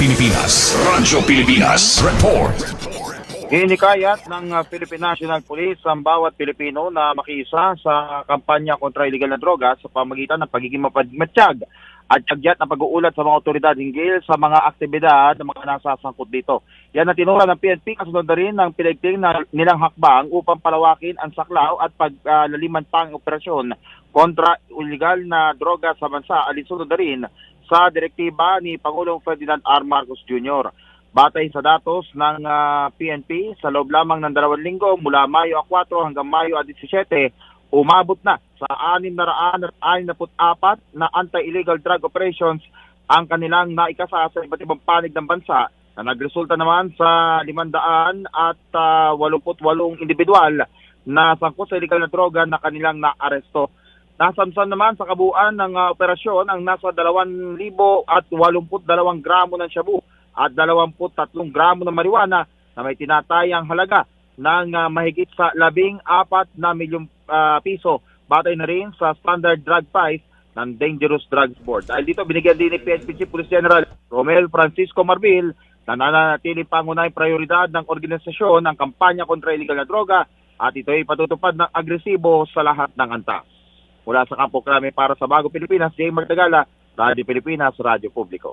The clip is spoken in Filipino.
Pilipinas. Radyo Pilipinas. Report. Hinikayat ng uh, Philippine National Police ang bawat Pilipino na makiisa sa kampanya kontra illegal na droga sa pamagitan ng pagiging mapadmatsyag at kagyat na pag-uulat sa mga otoridad hinggil sa mga aktibidad ng mga nasasangkot dito. Yan ang tinura ng PNP kasunod na rin ng pinagting na nilang hakbang upang palawakin ang saklaw at paglaliman pa ang operasyon kontra illegal na droga sa bansa alinsunod na rin sa direktiba ni Pangulong Ferdinand R. Marcos Jr. Batay sa datos ng ah, PNP, sa loob lamang ng dalawang linggo mula Mayo 4 hanggang Mayo 17, umabot na sa 664 na anti-illegal drug operations ang kanilang naikasa sa iba't ibang panig ng bansa na nagresulta naman sa 500 at ah, 88 individual na sangkot sa illegal na droga na kanilang naaresto. Nasamsan naman sa kabuuan ng ah, operasyon ang nasa 2,000 at 82 gramo ng shabu at 23 gramo ng marijuana na may tinatayang halaga ng ah, mahigit sa 14 na milyong ah, piso batay na rin sa standard drug price ng Dangerous Drugs Board. Dahil dito binigyan din ni PNP Chief Police General Romel Francisco Marbil na nananatiling pangunahing prioridad ng organisasyon ang kampanya kontra illegal na droga at ito ay patutupad ng agresibo sa lahat ng antas. Mula sa Kampo Krame para sa Bago Pilipinas, Jay Martagala, Radio Pilipinas, Radio Publiko.